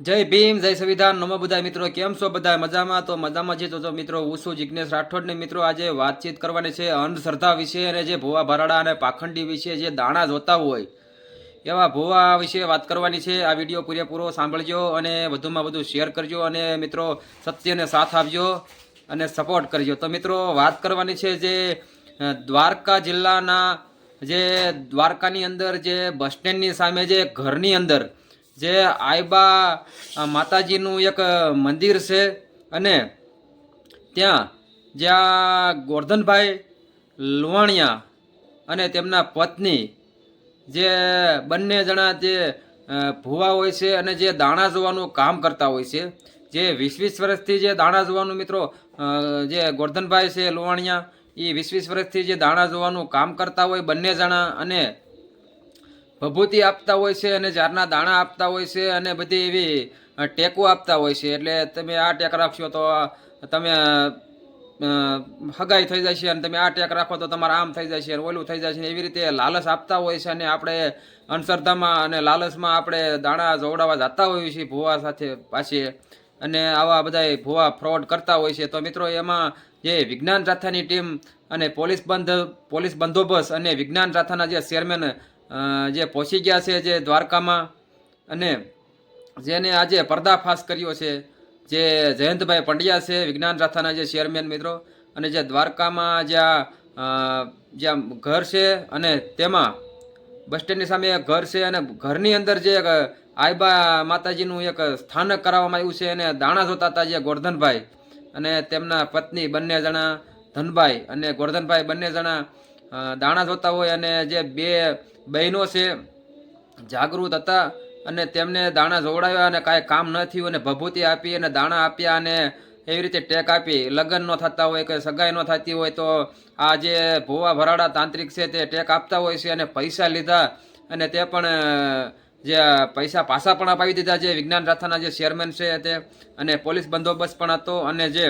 જય ભીમ, જય સંવિધાન. નમો બધા મિત્રો, કેમ છો બધા મજામાં? તો મજામાં છે તો મિત્રો, હું છું જિજ્ઞેશ રાઠોડ ને મિત્રો, આજે વાતચીત કરવાની છે અંધશ્રદ્ધા વિશે અને જે ભુવા ભરાડા અને પાખંડી વિશે જે દાણા જોતા હોય, એવા ભુવા વિશે વાત કરવાની છે. આ વીડિયો પૂરેપૂરો સાંભળજો અને વધુમાં વધુ શેર કરજો અને મિત્રો, સત્યને સાથ આપજો અને સપોર્ટ કરજો. તો મિત્રો, વાત કરવાની છે જે દ્વારકા જિલ્લાના જે દ્વારકાની અંદર જે બસ સ્ટેન્ડની સામે જે ઘરની અંદર જે આયબા માતાજીનું એક મંદિર છે અને ત્યાં જ્યાં ગોરધનભાઈ લુવાણિયા અને તેમના પત્ની જે બંને જણા જે ભુવા હોય છે અને જે દાણા જોવાનું કામ કરતા હોય છે. જે વીસ વીસ વર્ષથી જે દાણા જોવાનું મિત્રો જે ગોરધનભાઈ છે, લુવાણિયા એ વીસ વીસ વર્ષથી જે દાણા જોવાનું કામ કરતા હોય બંને જણા અને ભભૂતિ આપતા હોય છે અને ઝારના દાણા આપતા હોય છે અને બધી એવી ટેકો આપતા હોય છે. એટલે તમે આ ટેક રાખશો તો તમે હગાઈ થઈ છે અને તમે આ ટેક રાખો તો તમારે આમ થઈ છે અને ઓલું થઈ છે એવી રીતે લાલચ આપતા હોય છે અને આપણે અંધશ્રદ્ધામાં અને લાલચમાં આપણે દાણા જોવડાવવા જતા હોઈએ છીએ ભુવા સાથે પાછી. અને આવા બધા ભુવા ફ્રોડ કરતા હોય છે. તો મિત્રો એમાં જે વિજ્ઞાન જાથાની ટીમ અને પોલીસ બંધ, પોલીસ બંદોબસ્ત અને વિજ્ઞાન જાથાના જે ચેરમેન જે પહોંચી ગયા છે જે દ્વારકામાં અને જેને આજે પર્દાફાશ કર્યો છે, જે જયંતભાઈ પંડ્યા છે, વિજ્ઞાન રાથાના જે ચેરમેન મિત્રો અને જે દ્વારકામાં જ્યાં જ્યાં ઘર છે અને તેમાં બસ સ્ટેન્ડની સામે એક ઘર છે અને ઘરની અંદર જે એક આઈબા માતાજીનું એક સ્થાનક કરાવવામાં આવ્યું છે અને દાણા જોતા હતા જે ગોરધનભાઈ અને તેમના પત્ની બંને જણા, ધનભાઈ અને ગોરધનભાઈ બંને જણા દાણા જોતા હોય અને જે બે બહેનો છે, જાગૃત હતા અને તેમને દાણા જોવડાવ્યા અને કાંઈ કામ ન થયું અને ભભૂતિ આપી અને દાણા આપ્યા અને એવી રીતે ટેક આપી. લગ્ન ન થતા હોય કે સગાઈ ન થતી હોય તો આ જે ભોવા ભરાડા તાંત્રિક છે તે ટેક આપતા હોય છે અને પૈસા લીધા અને તે પણ જે પૈસા પાછા પણ અપાવી દીધા જે વિજ્ઞાન રાથાના જે ચેરમેન છે તે અને પોલીસ બંદોબસ્ત પણ હતો અને જે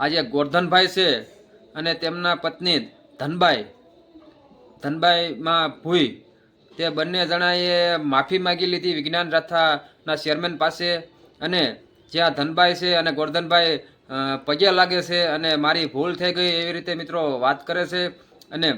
આ જે ગોરધનભાઈ છે અને તેમના પત્ની ધનબાઈ ધનબાઈમાં ભૂઈ. તે બંને જણાએ માફી માગી લીધી વિજ્ઞાન રાથાના ચેરમેન પાસે અને જ્યાં ધનભાઈ છે અને ગોરધનભાઈ પગે લાગે છે અને મારી ભૂલ થઈ ગઈ એવી રીતે મિત્રો વાત કરે છે અને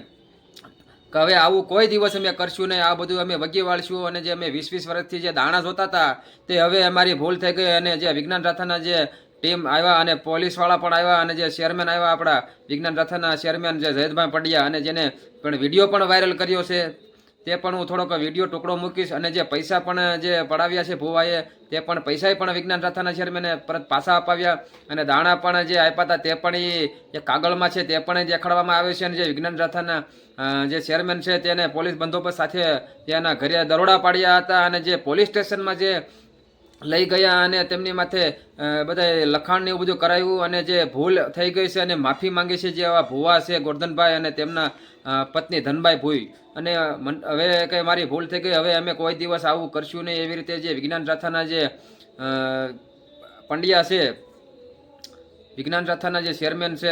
હવે આવું કોઈ દિવસ અમે કરશું નહીં, આ બધું અમે વગી વાળશું અને જે અમે વીસ વીસ વર્ષથી જે દાણા જોતા હતા તે હવે અમારી ભૂલ થઈ ગઈ અને જે વિજ્ઞાન રાથાના જે ટીમ આવ્યા અને પોલીસવાળા પણ આવ્યા અને જે ચેરમેન આવ્યા આપણા વિજ્ઞાન રથના ચેરમેન જે જયદભાઈ પંડ્યા અને જેને પણ વીડિયો પણ વાયરલ કર્યો છે, તે પણ હું થોડોક વીડિયો ટુકડો મૂકીશ અને જે પૈસા પણ જે પડાવ્યા છે ભુવાએ, તે પણ પૈસાએ પણ વિજ્ઞાન રથાના ચેરમેને પરત પાછા અપાવ્યા અને દાણા પણ જે આપ્યા હતા, તે પણ એ કાગળમાં છે તે પણ દેખાડવામાં આવે છે અને જે વિજ્ઞાન રથાના જે ચેરમેન છે તેને પોલીસ બંદોબસ્ત સાથે તેના ઘરે દરોડા પાડ્યા હતા અને જે પોલીસ સ્ટેશનમાં જે લઈ ગયા અને તેમની માથે બધા લખાણ ને એવું બધું કરાયું અને જે ભૂલ થઈ ગઈ છે અને માફી માંગે છે જે આવા ભુવા છે ગોરધનભાઈ અને તેમના પત્ની ધનભાઈ ભૂઈ. અને હવે કંઈ મારી ભૂલ થઈ ગઈ, હવે અમે કોઈ દિવસ આવું કરશું નહીં એવી રીતે જે વિજ્ઞાન રાથાના જે પંડ્યા છે વિજ્ઞાન રથના જે ચેરમેન છે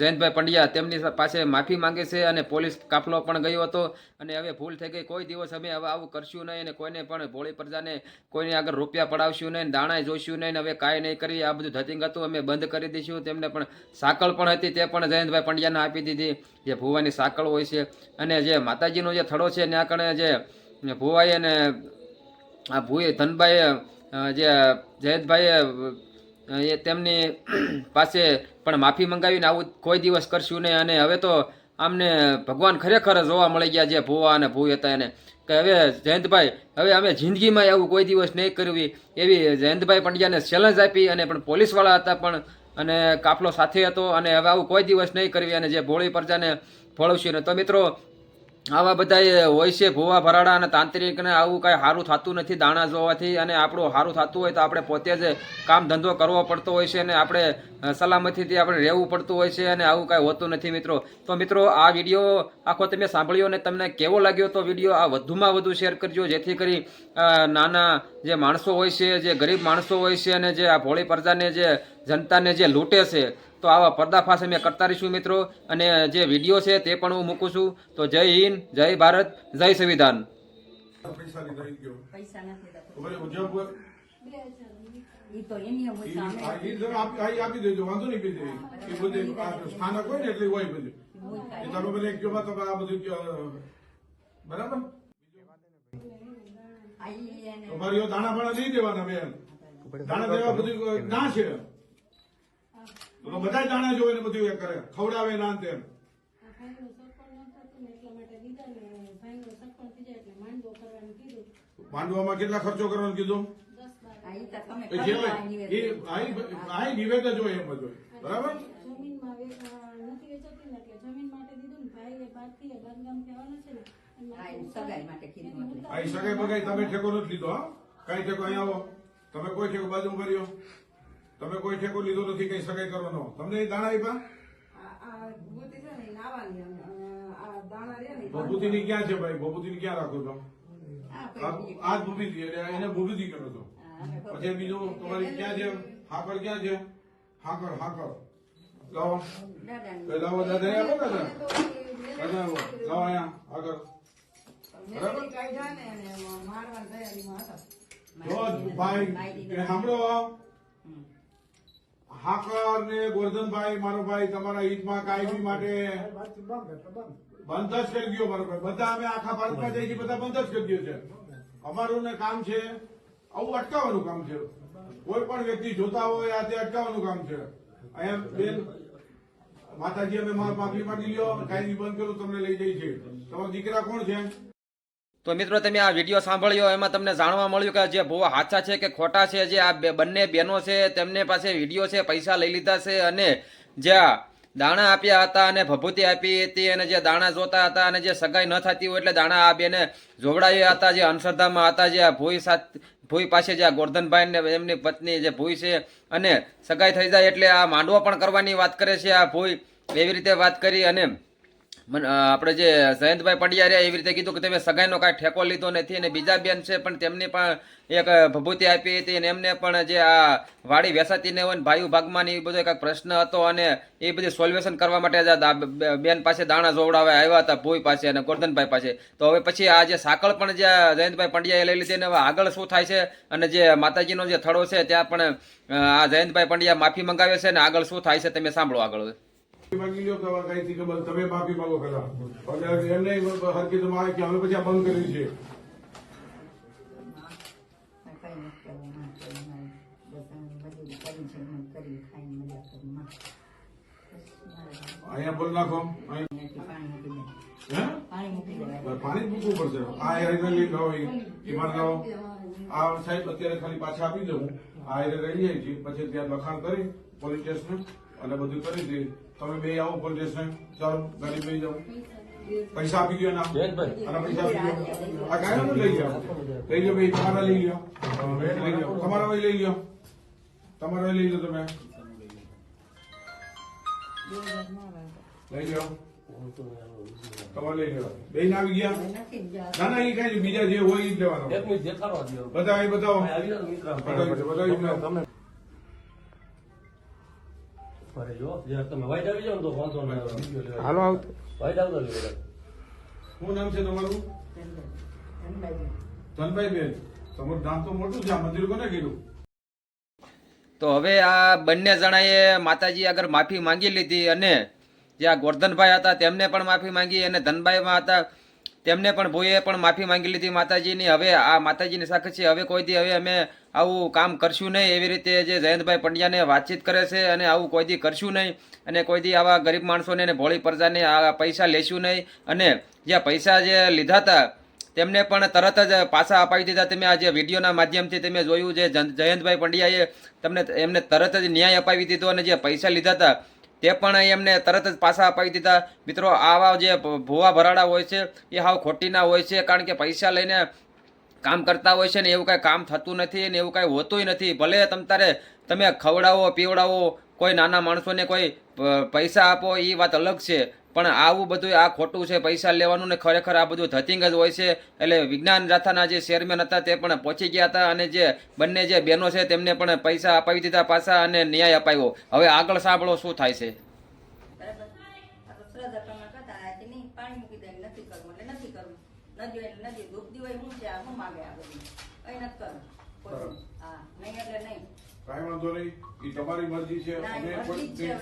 જયંતભાઈ પંડ્યા, તેમની પાસે માફી માંગે છે અને પોલીસ કાફલો પણ ગયો હતો. અને હવે ભૂલ થઈ ગઈ. કોઈ દિવસ અમે હવે આવું કરશું નહીં અને કોઈને પણ ભોળી પ્રજાને કોઈને આગળ રૂપિયા પડાવશું નહીં દાણા જોઈશું નહીં હવે કાંઈ નહીં કરી આ બધું ધતિંગ હતું, અમે બંધ કરી દઈશું તેમને પણ સાંકળ પણ હતી, તે પણ જયંતભાઈ પંડ્યાને આપી દીધી. જે ભુવાની સાંકળ હોય છે અને જે માતાજીનો જે થડો છે, ત્યાં કણે જે ભુવાઈ અને આ ભૂએ ધનભાઈએ જે જયંતભાઈએ એ તેમની પાસે પણ માફી મંગાવીને આવું કોઈ દિવસ કરશું નહીં. અને હવે તો આમને ભગવાન ખરેખર જોવા મળી ગયા જે ભુવા અને ભૂ હતા એને. કે હવે જયંતભાઈ, હવે અમે જિંદગીમાં એવું કોઈ દિવસ નહીં કરવી. એવી જયંતભાઈ પંડ્યાને ચેલેન્જ આપી અને પણ પોલીસવાળા હતા પણ, અને કાફલો સાથે હતો. અને હવે આવું કોઈ દિવસ નહીં કરવી. અને જે ભોળી પ્રજાને ફળવશું ને. તો મિત્રો આવા બધા હોય છે, ભૂવા ભરાડા અને તાંત્રિકને આવું કાંઈ સારું થતું નથી દાણા જોવાથી અને આપણું સારું થતું હોય તો આપણે પોતે જ કામ ધંધો કરવો પડતો હોય છે અને આપણે સલામતીથી આપણે રહેવું પડતું હોય છે અને આવું કાંઈ હોતું નથી મિત્રો. તો મિત્રો, આ વીડિયો આખો તમે સાંભળ્યો અને તમને કેવો લાગ્યો તો વીડિયો આ વધુમાં વધુ શેર કરજો, જેથી કરી નાના જે માણસો હોય છે, જે ગરીબ માણસો હોય છે અને જે આ ભોળી પ્રજાને જે જનતાને જે લૂંટે છે તો આવા પર્દાફાશ અમે કરતા રહીશું મિત્રો. અને જે વીડિયો છે તે પણ હું મૂકું છું. તો જય હિન્દ જય ભારત જય સંવિધાન. બરાબર, ઓ દાણા ભાણા નહીં દેવાના બેન. દાણા દેવા બધું ના છે. તો બધા દાણા જોવે ને બધું એ કરે. ખવડાવે ના તેમ. માંડવામાં કેટલા ખર્ચો કરવાનો કીધું? નિવેદ જ હોય એમ જ હોય. બરાબર? સગાઈ બગાઈ તમે ઠેકો નથી લીધો હા. કઈ ઠેકો અહીંયા આવો. તમે કોઈ ઠેકો બાજુ ભર્યો? તમે કોઈ ઠેકો લીધો નથી કઈ સગાઈ કરવાનો. તમને એ દાણા આપ્યા? આ આ ભૂતિ છે ને ને ક્યાં છે ભાઈ? ભભૂતિની ક્યાં રાખો છો આ ભૂમિતિ એટલે એને ભૂમિતિ કરો છો. પછી બીજું તમારી ક્યાં છે? હાકર ક્યાં છે? હાકર હાકર. લાવો. લાવો દાદા આપો દાદા. દાદા આવો લાવો અહીંયા આગળ બરાબર? ને જો ભાઈ સાંભળો. હાકર ને ગોરધનભાઈ, મારો ભાઈ, તમારા હિતમાં કાયમી માટે બંધ જ કરી દો મારો ભાઈ. બધા અમે આખા ભારતમાં છીએ બધા બંધ જ કરી દો છે. અમારું ને કામ છે આવું અટકાવવાનું કામ છે. કોઈ પણ વ્યક્તિ જોતા હોય, આ તે અટકાવવાનું કામ છે. અહીંયા બેન, માતાજી, અમે માફી માંગી લ્યો. કાયમી બંધ કરું, તમને લઈ જઈ છે. તમારા દીકરા કોણ છે? તો મિત્રો તમે આ વીડિયો સાંભળ્યો, એમાં તમને જાણવા મળ્યું કે જે ભૂવા હાચા છે કે ખોટા છે, જે આ બંને બહેનો છે, તેમને પાસે વીડિયો છે, પૈસા લઈ લીધા છે અને જ્યાં દાણા આપ્યા હતા અને ભભૂતિ આપી હતી અને જે દાણા જોતા હતા અને જે સગાઈ ન થતી હોય એટલે દાણા આ બેને જોવડાવ્યા હતા, જે અંધશ્રદ્ધામાં હતા, જે આ ભૂઈ સાથ ભૂઈ પાસે જે ગોરધનભાઈ ને એમની પત્ની જે ભૂઈ છે અને સગાઈ થઈ જાય એટલે આ માંડવો પણ કરવાની વાત કરે છે, આ ભૂઈ એવી રીતે વાત કરી અને આપણે જે જયંતભાઈ પંડ્યા રહ્યા એવી રીતે કીધું કે તમે સગાઈનો કાંઈ ઠેકો લીધો નથી અને બીજા બેન છે, પણ તેમની પણ એક ભભૂતિ આપી હતી અને એમને પણ જે આ વાડી વેસાતી ને હોય ભાઈ ભાગમાં એ બધો એક પ્રશ્ન હતો અને એ બધી સોલ્યુશન કરવા માટે બેન પાસે દાણા જોવડાવે આવ્યા હતા, ભૂઈ પાસે અને ગોરધનભાઈ પાસે. તો હવે પછી આ જે સાંકળ પણ જે જયંતભાઈ પંડ્યાએ લઈ લીધી અને હવે આગળ શું થાય છે અને જે માતાજીનો જે થડો છે, ત્યાં પણ આ જયંતભાઈ પંડ્યા માફી મંગાવે છે અને આગળ શું થાય છે તમે સાંભળો આગળ તમે માફી માંગો પેલા. એમને હરકી તમે આવે કે અમે પછી આ બંધ કર્યું છે. અહીંયા બોલ નાખો. પાણી. મૂકવું પડશે. આ હેરે લઈ લાવો ઈમાન લાવો. આ સાહેબ અત્યારે ખાલી પાછા આપી દઉં. આ હેરે લઈ જાય છે પછી ત્યાં લખાણ કરી પોલીસ સ્ટેશન. અને બધું કરી દે. તમે બે આવો પોલીસ સ્ટેશન. ચાલો ગાડી લઈ જાઓ. પૈસા આપી ગયો ના અને પૈસા આપી આ ગાયનો લઈ જાઓ. લઈ જાઓ ભાઈ તમારા લઈ ગયો લઈ જાઓ તમારા ભાઈ લઈ ગયો તમારા લઈ લો તમે. લઈ લો તમારે લઈ લો બે આવી ગયા. ના ના એ કઈ બીજા જે હોય એ જ લેવાનો. બધા એ બતાવી. વાઈટ આવતો શું નામ છે તમારું ધનભાઈ. ધનભાઈ બેન તમારું નામ તો મોટું છે આ મંદિર કોને કીધું તો હવે આ બંને જણાએ માતાજી આગળ માફી માંગી લીધી અને જે આ ગોરધનભાઈ હતા તેમને પણ માફી માંગી અને ધનભાઈમાં હતા તેમને પણ ભોઈએ પણ માફી માંગી લીધી માતાજીની. હવે આ માતાજીની સાખ છે. હવે કોઈ દી હવે અમે આવું કામ કરશું નહીં. એવી રીતે જે જયંતભાઈ પંડ્યાને વાતચીત કરે છે અને આવું કોઈ દી કરશું નહીં. અને કોઈ દી આવા ગરીબ માણસોને અને ભોળી પ્રજાને આ પૈસા લેશું નહીં. અને જે પૈસા જે લીધા હતા, તેમને પણ તરત જ પાછા અપાવી દીધા. તમે આ જે વિડીયોના માધ્યમથી તમે જોયું જે જયંતભાઈ પંડ્યાએ તમને, એમને તરત જ ન્યાય અપાવી દીધો અને જે પૈસા લીધા હતા તે પણ એમને તરત જ પાછા અપાવી દીધા. મિત્રો, આવા જે ભૂવા ભરાડા હોય છે, એ હાવ ખોટીના હોય છે, કારણ કે પૈસા લઈને કામ કરતા હોય છે ને એવું કાંઈ કામ થતું નથી ને એવું કાંઈ હોતું નથી. ભલે તમ તારે, તમે ખવડાવો, પીવડાવો, કોઈ નાના માણસોને કોઈ પૈસા આપો એ વાત અલગ છે. પણ આવું બધું આ ખોટું છે, પૈસા લેવાનું ને ખરેખર આ બધું ધતિંગ જ હોય છે એટલે વિજ્ઞાન રાથાના જે ચેરમેન હતા તે પણ પહોંચી ગયા હતા અને જે બંને જે બહેનો છે તેમને પણ પૈસા અપાવી દીધા પાછા અને ન્યાય અપાવ્યો હવે આગળ સાંભળો શું થાય છે નથી કરવું નથી. દુઃખ દી હોય શું છે? આ શું માગે આ બધું? કંઈ નથી કરવું. હા. વાંધો નહીં. એ તમારી મરજી છે. અમે કોઈ નહીં.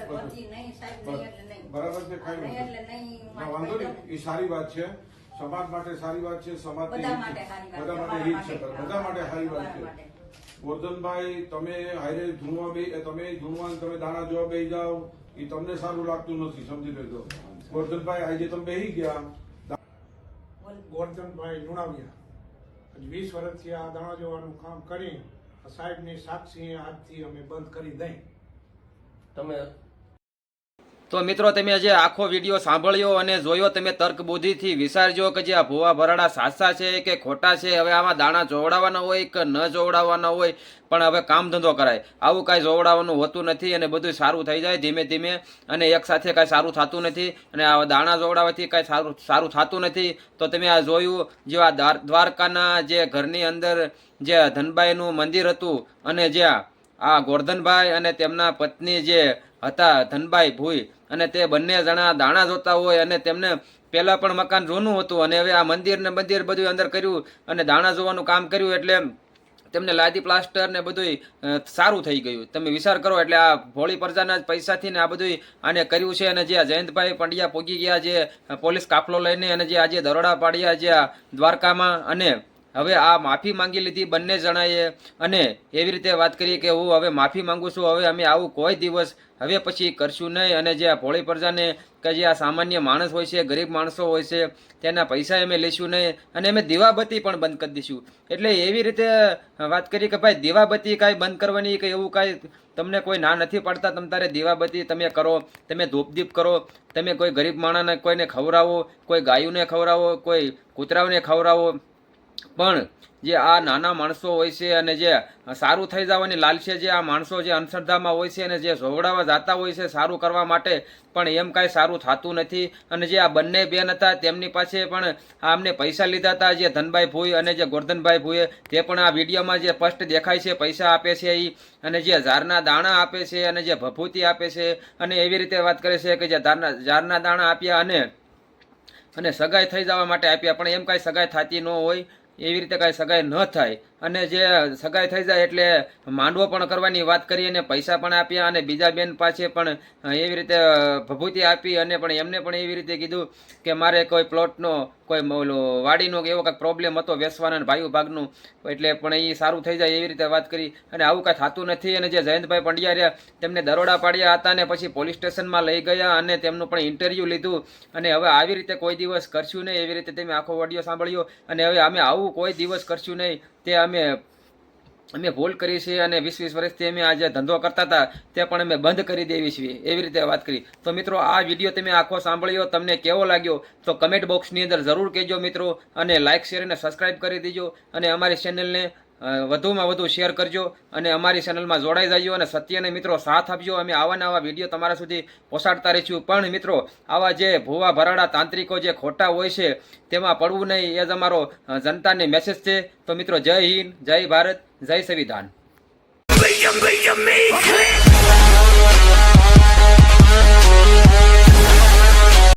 બરાબર છે કઈ વાંધો નહીં, વાંધો નહીં. એ સારી વાત છે. સમાજ માટે સારી વાત છે સમાજ બધા માટે સારી વાત છે, બધા માટે હિત છે બધા માટે સારી વાત છે. ગોરધનભાઈ તમે હારે ધૂણવા બે તમે ધૂણવા તમે દાણા જોવા બે જાઓ. એ તમને સારું લાગતું નથી સમજી લેજો. ગોરધનભાઈ આજે તમે બેહી ગયા. ગોરધનભાઈ લુણાવ્યા. વીસ વર્ષથી આ દાણા જોવાનું કામ કરી સાહેબની સાક્ષી આજથી અમે બંધ કરી દઈ. તમે તો મિત્રો તમે જે આખો વીડિયો સાંભળ્યો અને જોયો, તમે તર્ક બુદ્ધિથી વિચારજો કે જે આ ભૂવા ભરાડા સાચા છે કે ખોટા છે, હવે આમાં દાણા જોવડાવવાના હોય કે ન જોવડાવવાના હોય, પણ હવે કામ ધંધો કરાય. આવું કાંઈ જોવડાવવાનું હોતું નથી અને બધું સારું થઈ જાય ધીમે ધીમે અને એક સાથે કાંઈ સારું થતું નથી અને આ દાણા જોવડાવવાથી કાંઈ સારું સારું થતું નથી. તો તમે આ જોયું, જે આ દ્વાર- દ્વારકાના જે ઘરની અંદર જે ધનબાઈનું મંદિર હતું અને જ્યાં આ ગોરધનભાઈ અને તેમના પત્ની જે હતા ધનબાઈ ભૂઈ અને તે બંને જણા દાણા જોતા હોય અને તેમને પહેલાં પણ મકાન જૂનું હતું અને હવે આ મંદિર ને મંદિર બધું અંદર કર્યું અને દાણા જોવાનું કામ કર્યું એટલે તેમને લાદી પ્લાસ્ટર ને બધું સારું થઈ ગયું. તમે વિચાર કરો એટલે આ ભોળી પ્રજાના જ પૈસાથી ને આ બધું આને કર્યું છે અને જે આ જયંતભાઈ પંડ્યા પોગી ગયા જે પોલીસ કાફલો લઈને અને જે આજે દરોડા પાડ્યા જે દ્વારકામાં અને હવે આ માફી માંગી લીધી બંને જણાએ. અને એવી રીતે વાત કરી કે હું હવે માફી માંગુ છું, હવે અમે આવું કોઈ દિવસ હવે પછી કરશું નહીં. અને જે આ ભોળી પ્રજાને કે જે આ સામાન્ય માણસ હોય છે, ગરીબ માણસો હોય છે, તેના પૈસા અમે લઈશું નહીં. અને અમે દીવાબત્તી પણ બંધ કરી દઈશું. એટલે એવી રીતે વાત કરી કે ભાઈ, દીવાબત્તી કાંઈ બંધ કરવાની કે એવું કાંઈ તમને કોઈ ના નથી પાડતા? તમ તારે દીવાબત્તી તમે કરો, તમે ધૂપદીપ કરો, તમે કોઈ ગરીબ માણસને કોઈને ખવડાવો, કોઈ ગાયુંને ખવડાવો, કોઈ કૂતરાઓને ખવડાવો. પણ જે આ નાના માણસો હોય છે અને જે સારું થઈ જવાની લાલશે જે આ માણસો જે અંધશ્રદ્ધામાં હોય છે અને જે જોવડાવા જતા હોય છે સારું કરવા માટે પણ એમ કાંઈ સારું થતું નથી. અને જે આ બંને બેન હતા તેમની પાસે પણ આમને પૈસા લીધા હતા, જે ધનભાઈ ભૂઈ અને જે ગોરધનભાઈ ભોઈએ, તે પણ આ વિડીયોમાં જે સ્પષ્ટ દેખાય છે, પૈસા આપે છે એ અને જે ઝારના દાણા આપે છે અને જે ભભૂતિ આપે છે અને એવી રીતે વાત કરે છે કે જે ઝારના ઝારના દાણા આપ્યા અને અને સગાઈ થઈ જવા માટે આપ્યા. પણ એમ કાંઈ સગાઈ થતી ન હોય. એવી રીતે કાંઈ સગાઈ ન થાય. અને જે સગાઈ થઈ જાય એટલે માંડવો પણ કરવાની વાત કરી અને પૈસા પણ આપ્યા અને બીજા બેન પાસે પણ એવી રીતે ભભૂતિ આપી અને પણ એમને પણ એવી રીતે કીધું કે મારે કોઈ પ્લોટનો, કોઈ ઓલો વાડીનો એવો કાંઈક પ્રોબ્લેમ હતો વેસવાના અને ભાઈઓ ભાગનું, એટલે પણ એ સારું થઈ જાય એવી રીતે વાત કરી અને આવું કાંઈ થતું નથી અને જે જયંતભાઈ પંડ્યા રહ્યા તેમને દરોડા પાડ્યા હતા અને પછી પોલીસ સ્ટેશનમાં લઈ ગયા અને તેમનું પણ ઇન્ટરવ્યૂ લીધું અને હવે આવી રીતે કોઈ દિવસ કરશું નહીં એવી રીતે તમે આખો ઓડિયો સાંભળ્યો અને હવે અમે આવું કોઈ દિવસ કરશું નહીં તે અમે અમે ભૂલ કરી છે અને વીસ વીસ વર્ષથી અમે આ જે ધંધો કરતા હતા, તે પણ અમે બંધ કરી દેવી છીએ એવી રીતે વાત કરી. તો મિત્રો, આ વીડિયો તમે આખો સાંભળ્યો, તમને કેવો લાગ્યો, તો કમેન્ટ બોક્સની અંદર જરૂર કહેજો મિત્રો, અને લાઇક શેર અને સબસ્ક્રાઇબ કરી દેજો, અને અમારી ચેનલને વધુમાં વધુ શેર કરજો અને અમારી ચેનલમાં જોડાઈ જજો અને સત્યને મિત્રો સાથ આપજો. અમે આવા નવા વીડિયો તમારા સુધી પહોંચાડતા રહીશું. પણ મિત્રો, આવા જે ભૂવા ભરાડા તાંત્રિકો જે ખોટા હોય છે, તેમાં પડવું નહીં. એ જ અમારો જનતાને મેસેજ છે. તો મિત્રો, જય હિન્દ, જય ભારત, જય સંવિધાન.